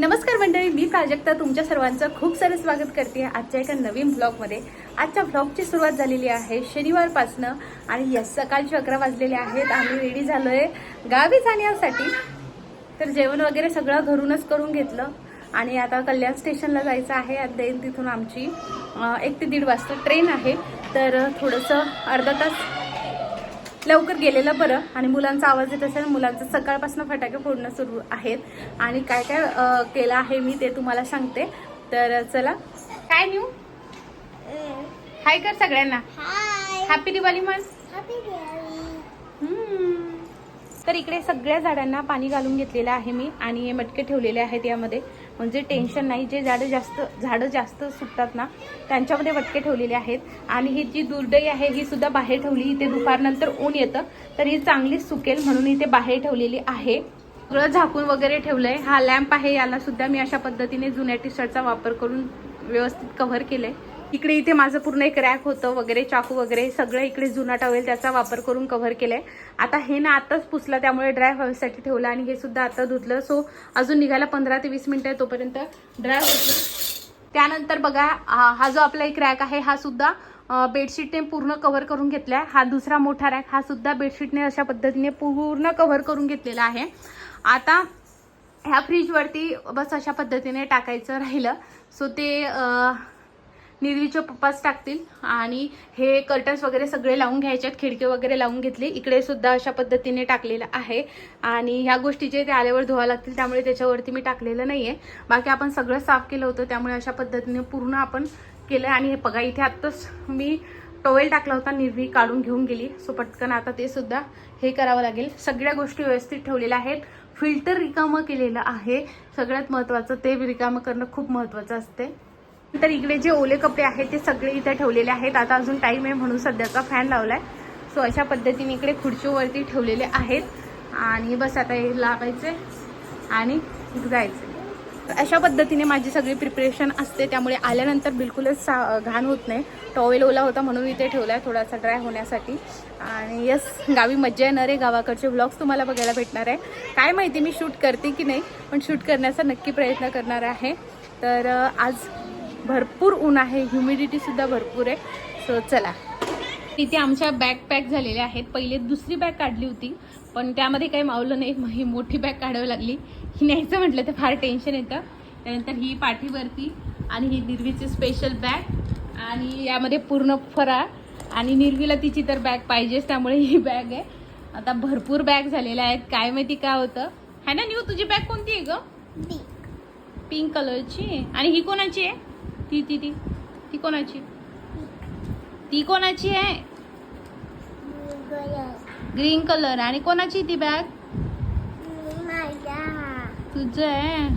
नमस्कार मंडळी मी प्राजक्ता तुमच्या सर्वांचं खूप सारं स्वागत करते आजच्या एका नवीन ब्लॉगमध्ये. आजच्या ब्लॉगची सुरुवात झालेली आहे शनिवारपासनं आणि यस सकाळचे अकरा वाजलेले आहेत. आम्ही रेडी झालो आहे गावी जाण्यासाठी. तर जेवण वगैरे सगळं घरूनच करून घेतलं. आणि आता कल्याण स्टेशनला जायचं आहे. आणि देन तिथून आमची एक ते दीड वाजता ट्रेन आहे. तर थोडंसं अर्धा तास लवकर गेलेलं बरं. आणि मुलांचा आवाज येत असेल मुलांचं सकाळपासून फटाके फोडणं सुरू आहेत. आणि काय काय केलं आहे मी ते तुम्हाला सांगते. तर चला. काय न्यू? हाय कर सगळ्यांना. हॅपी दिवाळी हम्म. तर इकडे सगळ्या झाडांना पाणी घालून घेतलेलं आहे मी आणि हे मटके ठेवलेले आहेत यामध्ये. म्हणजे टेन्शन नाही. जे झाडं जास्त झाडं जास्त सुकतात ना त्यांच्यामध्ये मटके ठेवलेले आहेत. आणि ही जी दुर्डई आहे ही सुद्धा बाहेर ठेवली. इथे दुपारनंतर ऊन येतं. तर ही चांगलीच सुकेल म्हणून इथे बाहेर ठेवलेली आहे. सगळं झाकून वगैरे ठेवलंय. हा लॅम्प आहे. याला सुद्धा मी अशा पद्धतीने जुन्या टी शर्टचा वापर करून व्यवस्थित कव्हर केलंय. इकडे इथे माझं पूर्ण एक रॅक होतं वगैरे चाकू वगैरे सगळं इकडे जुना टॉवेल त्याचा वापर करून कव्हर केलाय. आता हे ना आताच पुसला त्यामुळे ड्राय व्हायसाठी ठेवलं आणि हे सुद्धा आता धुतलं. सो अजून निघायला पंधरा ते वीस मिनिटं तोपर्यंत ड्राय होतं त्यानंतर बघा हा हा जो आपला एक रॅक आहे हा सुद्धा बेडशीटने पूर्ण कव्हर करून घेतलाय. हा दुसरा मोठा रॅक हा सुद्धा बेडशीटने अशा पद्धतीने पूर्ण कव्हर करून घेतलेला आहे. आता ह्या फ्रीजवरती बस अशा पद्धतीने टाकायचं राहिलं. सो ते निधीचे पप्पाच टाकतील. आणि हे कर्टन्स वगैरे सगळे लावून घ्यायच्यात खिडकी वगैरे लावून घेतली. इकडे सुद्धा अशा पद्धतीने टाकलेलं आहे. आणि ह्या गोष्टी जे ते आल्यावर धुवा लागतील त्यामुळे त्याच्यावरती मी टाकलेलं नाहीये. बाकी आपण सगळं साफ केलं होतं. त्यामुळे अशा पद्धतीने पूर्ण आपण केलं आणि हे बघा इथे आत्ताच मी टॉवेल टाकला होता. निर्वी काढून घेऊन गेली. सो पटकन आता ते सुद्धा हे करावं लागेल. सगळ्या गोष्टी व्यवस्थित ठेवलेल्या आहेत. फिल्टर रिकामं केलेलं आहे. सगळ्यात महत्त्वाचं ते रिकामं करणं खूप महत्त्वाचं असते तर इकडे जे ओले कपडे आहेत ते सगळे इथे ठेवलेले आहेत. आता अजून टाईम आहे म्हणून सध्याचा फॅन लावलाय. सो अशा पद्धतीने इकडे खुर्चीवरती ठेवलेले आहेत. आणि बस आता हे लावायचे आणि जायचे. तर अशा पद्धतीने माझी सगळी प्रिपरेशन असते. त्यामुळे आल्यानंतर बिलकुलच सा घाण होत नाही. टॉवेल ओला होता म्हणून इथे ठेवला आहे थोडासा ड्राय होण्यासाठी. आणि यस गावी मज्जा येणार आहे. गावाकडचे व्लॉग्स तुम्हाला बघायला भेटणार आहे. काय माहिती मी शूट करते की नाही पण शूट करण्याचा नक्की प्रयत्न करणार आहे. तर आज भरपूर ऊन आहे ह्युमिडिटी सुद्धा भरपूर आहे. सो चला. इथे आमच्या बॅग पॅक झालेल्या आहेत. पहिले दुसरी बॅग काढली होती पण त्यामध्ये काही मावलं नाही मग ही मोठी बॅग काढावी लागली. ही न्यायचं म्हटलं तर फार टेन्शन येतं. त्यानंतर ही पाठीवरती आणि ही निर्वीची स्पेशल बॅग आणि यामध्ये पूर्ण फराळ आणि निर्वीला तिची तर बॅग पाहिजेच त्यामुळे ही बॅग आहे. आता भरपूर बॅग झालेल्या आहेत. काय माहिती काय होतं? है ना न्यू तुझी बॅग कोणती आहे ग? पिंक कलरची आणि ही कोणाची आहे? ती ती ती. ती कोणाची? ती कोणाची आहे? Green colour. आणि कोणाची ती बॅग? तुझं आहे.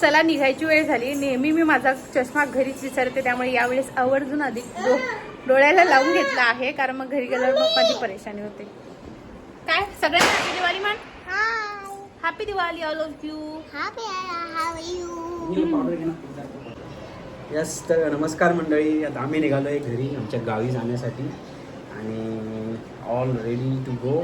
चला निघायची वेळ झाली. नेहमी मी माझा चष्मा घरीच विसरते. त्यामुळे यावेळेस आवर्जून अधिक डोळ्याला लावून घेतला आहे. कारण मग घरी गेल्यावर माझी परेशानी होते. काय? सगळ्यांना हॅपी दिवाळी मान. Happy Diwali all of you happy yes तर नमस्कार मंडळी. आता आम्ही निघालो आहे घरी आमच्या गावी जाण्यासाठी. आणि all ready to go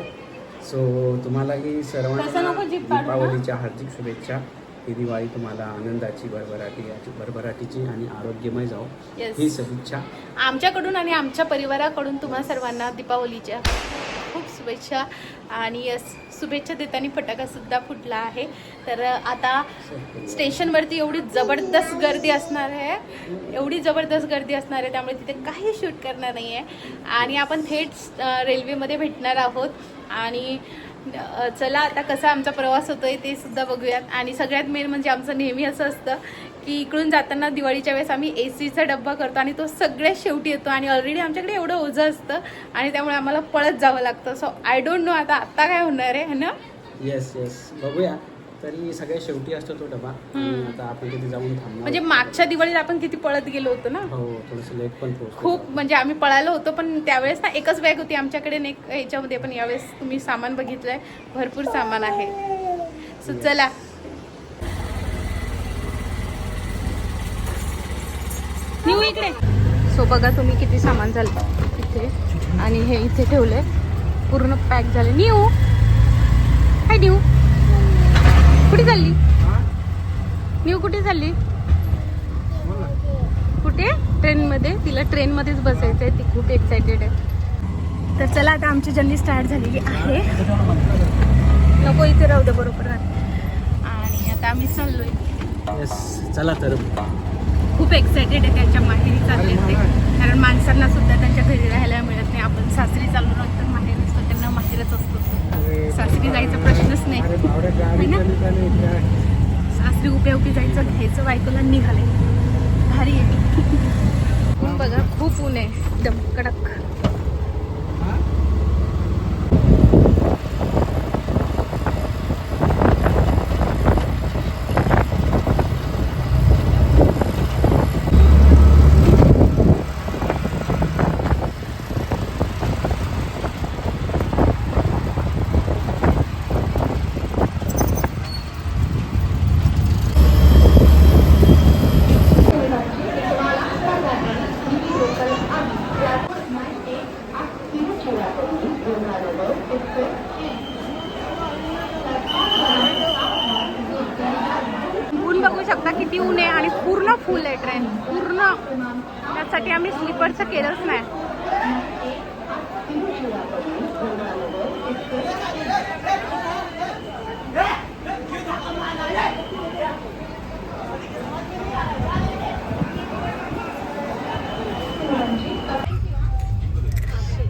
so तुम्हालाही सर्वांना. दीपावलीच्या हार्दिक शुभेच्छा. ही दिवाळी तुम्हाला आनंदाची भरभराटी भरभराटीची आणि आरोग्यमय जाओ. ही शुभेच्छा. आमच्याकडून आणि आमच्या परिवाराकडून तुम्हा सर्वांना दीपावलीच्या खूप शुभेच्छा. आणि यस शुभेच्छा देताना फटाका सुद्धा फुटला आहे. तर आता स्टेशनवरती एवढी जबरदस्त गर्दी असणार आहे. एवढी जबरदस्त गर्दी असणार आहे त्यामुळे तिथे काही शूट करणार नाही आहे आणि आपण थेट रेल्वेमध्ये भेटणार आहोत. आणि चला आता कसा आमचा प्रवास होतोय ते सुद्धा बघूयात. आणि सगळ्यात मेन म्हणजे आमचं नेहमी असं असतं की इकडून जाताना दिवाळीच्या वेळेस आम्ही ए सीचा डब्बा करतो आणि तो सगळ्यात शेवटी येतो. आणि ऑलरेडी आमच्याकडे एवढं ओझं असतं आणि त्यामुळे आम्हाला पळत जावं लागतं. सो आय डोंट नो आता आत्ता काय होणार आहे है ना? येस येस बघूया. तरी सगळ्यात शेवटी असतो तो डबा. आता आपण तिथे जाऊन थांबणार म्हणजे मागच्या दिवाळीला आपण किती पळत गेलो होतो ना? हो थोडंसं लेट पण खूप म्हणजे आम्ही पळालो होतो पण त्यावेळेस ना एकच बॅग होती आमच्याकडे आणि एक ह्याच्यामध्ये पण यावेळेस तुम्ही सामान बघितलंय. भरपूर सामान आहे. सो चला. निऊ इकडे. सो बघा तुम्ही किती सामान झालं इथे. आणि हे इथे ठेवलंय. पूर्ण पॅक झाले. न्यू काय न्यू कुठे चालली? न्यू कुठे चालली? कुठे? ट्रेनमध्ये. तिला ट्रेनमध्येच बसायचं आहे ती खूप एक्सायटेड आहे. तर चला आता आमची जर्नी स्टार्ट झालेली आहे. नको इथे राहू दे बरोबर आणि आता आम्ही चाललोय. चला तर. खूप एक्सायटेड आहे त्यांच्या माहेरी चालले ते. कारण माणसांना सुद्धा त्यांच्या घरी राहायला मिळत नाही. आपण सासरी चाललो ना तर माहेर असतो त्यांना माहेरच असतो. सासरी जायचा प्रश्नच नाही. है ना? सासरी उभ्या उभी जायचं घ्यायचं बायकोला निघाले भारी आहे. बघा खूप ऊन आहे. एकदम कडक ऊन बघू आहे आणि पूर्ण फुल आहे ट्रेन. पूर्ण. त्यासाठी आम्ही स्लीपरचं केलंच नाही.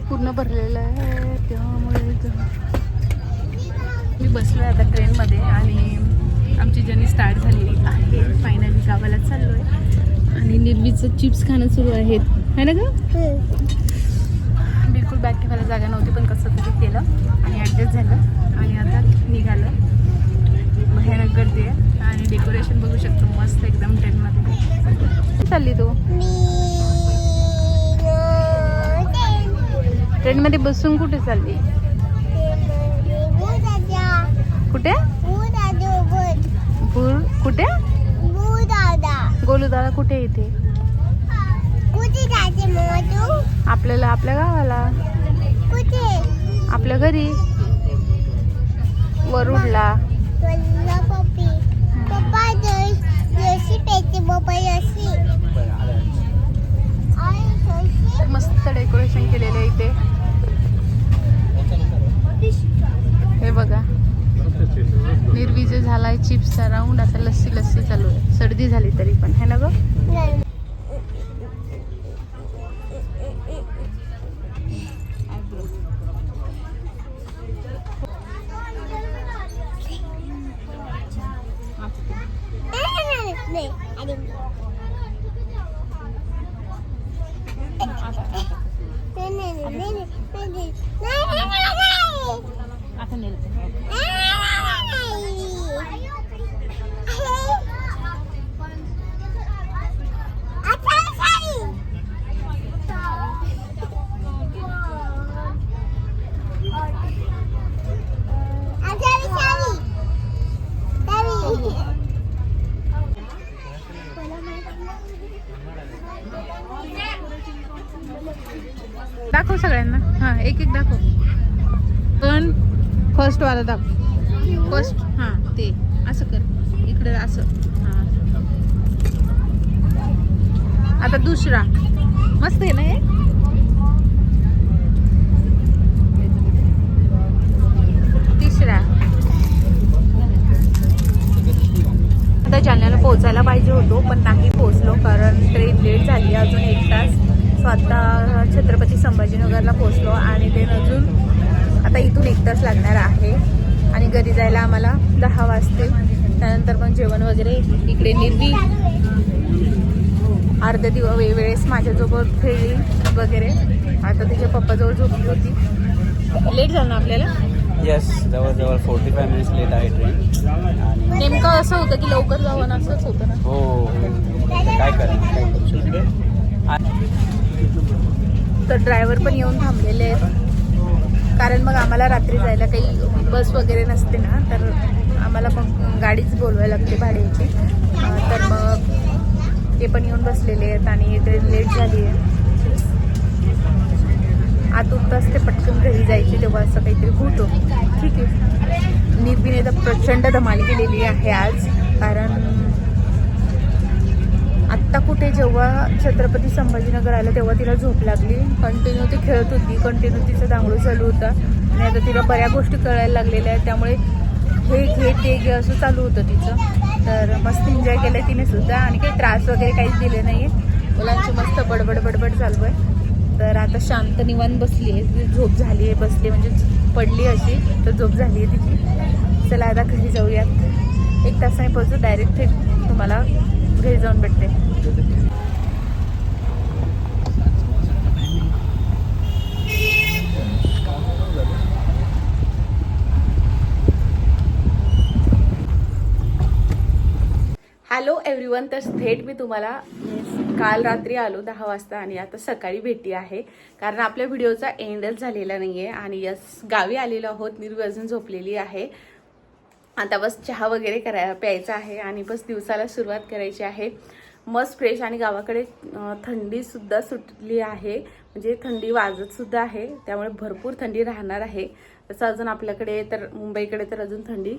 पूर्ण भरलेलं आहे त्यामुळे मी बसलो आहे आता ट्रेनमध्ये आणि आमची जर्नी स्टार्ट झालेली. गावाला चाललो आहे आणि निर्मीचं चिप्स खाणं सुरू आहेत. है ना ग? बिलकुल बॅग ठेवायला जागा नव्हती पण कसं तरी केलं. आणि ॲडजस्ट झालं. आणि आता निघालं. भयानक गर्दी आहे. आणि डेकोरेशन बघू शकतो. मस्त एकदम ट्रेनमध्ये चालली तू? ट्रेनमध्ये बसून कुठे चालली? कुठे? आपल्याला कुठे येते आपल्याला आपल्या गावाला. आपल्या घरी. वरुडला मस्त डेकोरेशन केलेलं आहे इथे. हे बघा. निर्विजय झालाय चिप्सचा राऊंड आता लस्सी लस्सी चालू आहे. सर्दी झाली तरी पण. है ना ग? नाही आणि सगळ्यांना. हां एक एक दाखव. पण फर्स्ट वाला दाखव फर्स्ट हां ते. असं कर. इकडे असं. हां. आता दुसरा. मस्त आहे ना हे? तिसरा. आता जालन्याला पोहोचायला पाहिजे होतो पण नाही पोहोचलो कारण ट्रेन लेट झाली अजून एक तास. सो आता छत्रपती संभाजीनगरला पोहोचलो आणि ते अजून आता इथून एक तास लागणार आहे. आणि घरी जायला आम्हाला दहा वाजते त्यानंतर मग जेवण वगैरे इकडे निर्वी अर्ध्या दिवस वेळेस माझ्याजवळ खेळली वगैरे. आता तिच्या पप्पाजवळ झोपली होती. लेट झालं ना आपल्याला? येस जवळजवळ फोर्टी फाय मिनिट्स लेट आहे ट्रेन आणि नेमकं असं होतं की लवकर जावं ना असंच होतं ना? हो हो. काय करणार? काय करू शकते? आणि तर ड्रायव्हर पण येऊन थांबलेले आहेत. कारण मग आम्हाला रात्री जायला काही बस वगैरे नसते ना तर आम्हाला मग गाडीच बोलवायला लागते भाड्याची. तर मग ते पण येऊन बसलेले आहेत आणि ट्रेन लेट झाली आहे. आतून तास ते पटकन घरी जायचे तेव्हा असं काहीतरी होतो. ठीक आहे. निर्भीने तर प्रचंड धमाल केलेली आहे आज कारण आत्ता कुठे जेव्हा छत्रपती संभाजीनगर आलं तेव्हा तिला झोप लागली. कंटिन्यू ती खेळत होती. कंटिन्यू तिचं दांगडू चालू होता. आणि आता तिला बऱ्या गोष्टी कळायला लागलेल्या आहेत. त्यामुळे हे घे ते घे असं चालू होतं तिचं. तर मस्त एन्जॉय केलं तिने सुद्धा. आणि काही त्रास वगैरे काहीच दिले नाही आहे मुलांची मस्त बडबड बडबड चालू आहे तर आता शांत निवांत बसली आहे. झोप झाली आहे. बसली म्हणजे पडली अशी तर झोप झाली आहे तिची. चला आता घरी जाऊयात. एक तासाने पोहोचू डायरेक्ट थेट तुम्हाला घरी जाऊन भेटते. हॅलो एव्हरीवन तर थेट मी तुम्हाला काल रात्री आलो दहा वाजता आणि आता सकाळी भेटी आहे. कारण आपल्या व्हिडिओचा एंडच झालेला नाही आहे आणि यस गावी आलेलो आहोत. मी अजून झोपलेली आहे. आता बस चहा वगैरे कराय प्यायचा आहे आणि बस दिवसाला सुरुवात करायची आहे. मस्त फ्रेश आणि गावाकडे थंडीसुद्धा सुटली आहे. म्हणजे थंडी वाजतसुद्धा आहे. त्यामुळे भरपूर थंडी राहणार आहे. तसं अजून आपल्याकडे तर मुंबईकडे तर अजून थंडी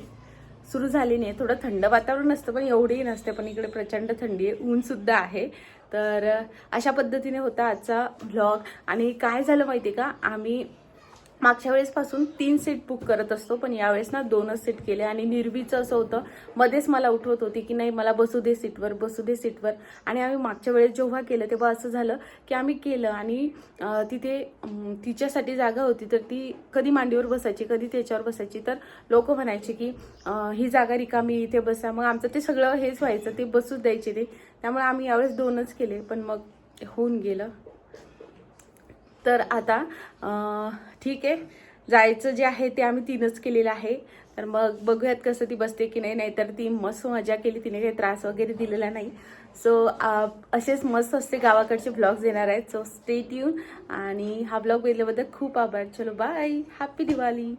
सुरू झाली नाही. थोडं थंड वातावरण असतं पण एवढीही नसते. पण इकडे प्रचंड थंडी आहे. ऊनसुद्धा आहे. तर अशा पद्धतीने होता आजचा ब्लॉग आणि काय झालं माहिती आहे का? आम्ही मागच्या वेळेसपासून तीन सीट बुक करत असतो पण यावेळेस ना दोनच सीट केले आणि निर्वीचं असं होतं मध्येच मला उठवत होती की नाही मला बसू दे सीटवर बसू दे सीटवर. आणि आम्ही मागच्या वेळेस जेव्हा केलं तेव्हा असं झालं की आम्ही केलं आणि तिथे तिच्यासाठी जागा होती तर ती कधी मांडीवर बसायची कधी त्याच्यावर बसायची तर लोक म्हणायचे की ही जागा रिकामी इथे बसा. मग आमचं ते सगळं हेच व्हायचं ते बसूच द्यायचे ते. त्यामुळे आम्ही यावेळेस दोनच केले पण मग होऊन गेलं. तर आता ठीक आहे. जायचं जे आहे ते आम्ही तीनच केलेलं आहे. तर मग बघूयात कसं ती बसते की नाही. नाहीतर ती मस्त मजा केली. तिने काही त्रास वगैरे दिलेला नाही. सो असेच मस्त असते गावाकडचे ब्लॉग्स येणार आहेत. सो स्टे ट्यून आणि हा ब्लॉग बघितल्याबद्दल खूप आभार. चलो बाय हॅप्पी दिवाळी